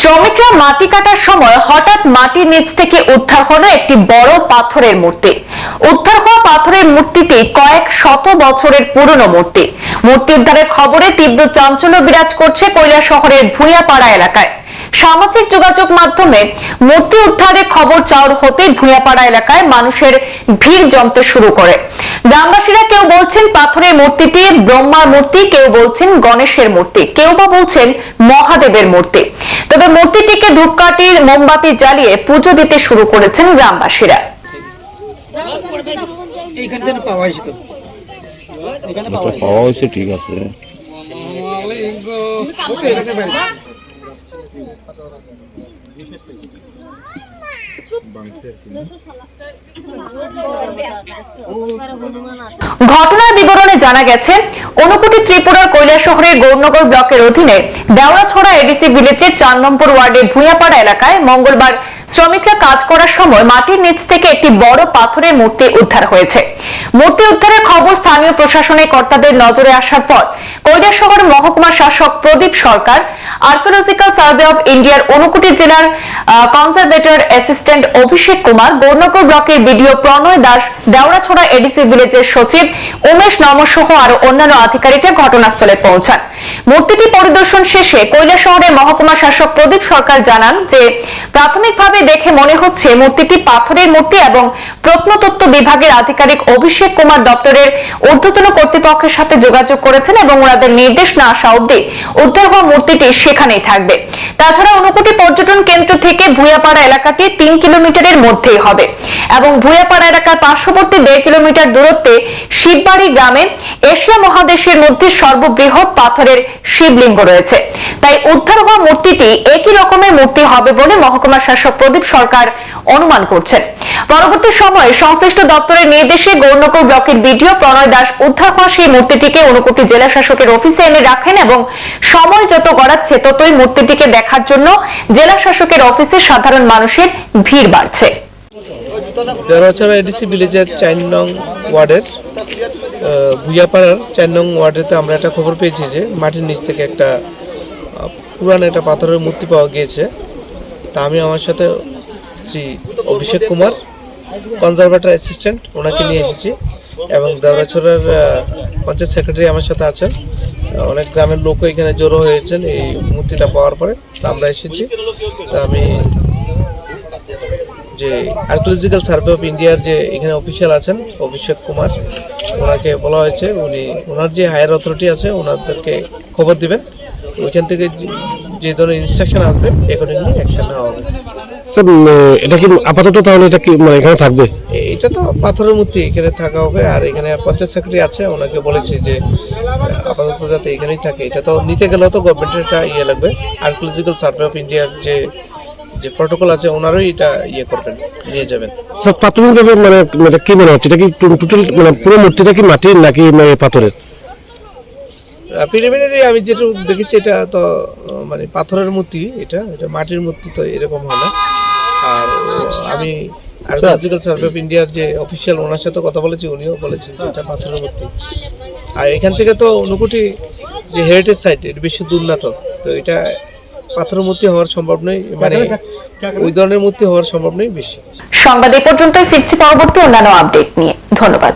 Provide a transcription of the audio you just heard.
শ্রমিকরা মাটি কাটার সময় হঠাৎ মাটির নিচ থেকে উদ্ধার হলো একটি বড় পাথরের মূর্তি। উদ্ধার হওয়া পাথরের মূর্তিটি কয়েক শত বছরের পুরনো মূর্তি। মূর্তি উদ্ধারের খবরে তীব্র চাঞ্চল্য বিরাজ করছে কৈলা শহরের ভূঁইয়াপাড়া এলাকায়। সামাজিক যোগাযোগ মাধ্যমে মূর্তি উদ্ধারের খবর চাউর হতে ভূঁইয়াপাড়া এলাকায় মানুষের ভিড় জমতে শুরু করে। গ্রামবাসীরা কেউ বলছেন পাথরের মূর্তিটি ব্রহ্মার মূর্তি, কেউ বলছেন গণেশের মূর্তি, কেউ বা বলছেন মহাদেবের মূর্তি। তবে মূর্তিটিকে ধূপকাঠির মোমবাতি জ্বালিয়ে পুজো দিতে শুরু করেছেন গ্রামবাসীরা। এইখান থেকে পাওয়া হয়েছে তো। এখানে পাওয়া হয়েছে। ঠিক আছে। এখানে। ঘটনার বিবরণে জানা গেছে, অনুকুটি ত্রিপুরার কৈলা শহরের গৌরনগর ব্লকের অধীনে দেওয়াছড়া এডিসি ভিলেজের চার নম্বর ওয়ার্ডের ভূঁয়াপাড়া এলাকায় মঙ্গলবার শ্রমিকরা কাজ করার সময় মাটির নিচ থেকে একটি বড় পাথরের মূর্তি উদ্ধার হয়েছে। মূর্তি উদ্ধারের খবর স্থানীয় প্রশাসনের কর্তাদের নজরে আসার পর কৈলাস শহর মহকুমা শাসক Pradip Sarkar, archaeological survey of ইন্ডিয়ার অনুকুটি জেলার কনজারভেটর অ্যাসিস্ট্যান্ট অভিষেক কুমার, গৌরনগর ব্লকের বিডিও প্রণয় দাস, দেওড়াছড়া এডিসি ভিলেজের সচিব উমেশ নমসহ আরও অন্যান্য আধিকারিকরা ঘটনাস্থলে পৌঁছান। মূর্তিটি পরিদর্শন শেষে কৈলাস শহরের মহকুমা শাসক প্রদীপ সরকার জানান যে, প্রাথমিকভাবে দেখে মনে হচ্ছে মূর্তিটি পাথরের মূর্তি এবং প্রত্নতত্ত্ব বিভাগের আধিকারিক অভিষেক কুমার দপ্তরের ঊর্ধ্বতন কর্তৃপক্ষের সাথে যোগাযোগ করেছেন এবং ওনাদের নির্দেশ না আসা অব্দি উদ্ধার হওয়া মূর্তিটি সেখানেই থাকবে। তাছাড়া অনুকুটি পর্যটন কেন্দ্র থেকে ভূয়াপাড়া এলাকাটি তিন কিলোমিটারের মধ্যেই হবে এবং ভূয়াপাড়া এলাকার পার্শ্ববর্তী দেড় কিলোমিটার দূরত্বে শিববাড়ি গ্রামে এশিয়া মহাদেশের মধ্যে সর্ববৃহৎ পাথরের শিবলিঙ্গ রয়েছে। তাই উদ্ধার হওয়া মূর্তিটি একই রকমের মূর্তি হবে বলে মহকুমা শাসক প্রদীপ সরকার অনুমান করছেন। পরবর্তী সময়ে সংশ্লিষ্ট দপ্তরের নির্দেশে গৌরনগর ব্লকের বিডিও প্রণয় দাস উদ্ধার হওয়া সেই মূর্তিটিকে অনুকুটি জেলা শাসকের অফিসে এনে রাখেন এবং সময় যত গড়াচ্ছে ততই মূর্তিটিকে দেখার জন্য জেলা শাসকের অফিসে সাধারণ মানুষের ভিড় বাড়ছে। দেওয়াছড়া এডিসি ভিলেজের চার নং ওয়ার্ডের ভুইয়াপাড়ার চার নং ওয়ার্ডেতে আমরা একটা খবর পেয়েছি যে মাটির নিচ থেকে একটা পুরান একটা পাথরের মূর্তি পাওয়া গিয়েছে। তা আমি আমার সাথে শ্রী অভিষেক কুমার কনজারভেটর অ্যাসিস্ট্যান্ট ওনাকে নিয়ে এসেছি এবং দেওয়াছড়ার পঞ্চায়েত সেক্রেটারি আমার সাথে আছেন। অনেক গ্রামের লোকও এখানে জড়ো হয়েছেন এই মূর্তিটা পাওয়ার পরে। তা আমরা এসেছি। তা আমি যে আর্কিওলজিক্যাল সার্ভে অফ ইন্ডিয়ার যে এখানে অফিসিয়াল আছেন, অভিষেক কুমার, ওনাকে বলা হয়েছে। উনি, ওনার যে হায়ার অথরিটি আছে, ওনাদেরকে খবর দিবেন। ওইখান থেকে যে- ধরনের ইনস্ট্রাকশন আসবে অ্যাকর্ডিংলি অ্যাকশন নেওয়া হবে। স্যার এটা কি আপাতত তাহলে এটা কি মানে এখানে থাকবে? এটা তো পাথরের মূর্তি এখানে থাকা হবে। আর এখানে পঞ্চায়েত সেক্রেটারি আছে ওনাকে বলেছি যে আপাতত যাতে এখানেই থাকে। এটা তো নিতে গেলেও তো গভর্নমেন্টের একটা ইয়ে লাগবে। আর্কিওলজিক্যাল সার্ভে অফ ইন্ডিয়ার যে যে প্রটোকল আছে ওনারই এটা ইয়ে করবেন নিয়ে যাবেন। স্যার প্রাথমিকভাবে মানে কি মনে হচ্ছে? এটা কি টোটাল মানে পুরো মূর্তিটা কি মাটির নাকি মানে পাথরের? প্রিলিমিনারি আমি যেটা দেখেছি এটা তো মানে পাথরের মূর্তি, এটা এটা মাটির মূর্তি তো এরকম হয় না। আর আমি আর্কিওলজিক্যাল সার্ভে অফ ইন্ডিয়ার যে অফিসিয়াল ওনার সাথে কথা বলেছি, উনিও বলেছেন যে এটা পাথরের মূর্তি। আর এখান থেকে তো অনুকুটি যে হেরিটেজ সাইট এটা বেশি দূর না তো। এটা পাথরের মূর্তি হওয়ার সম্ভব নয় মানে ওই ধরনের মূর্তি হওয়ার সম্ভব নয় বেশি। সংবাদ এ পর্যন্তই, ফিরছি পরবর্তী অন্যান্য আপডেট নিয়ে। ধন্যবাদ।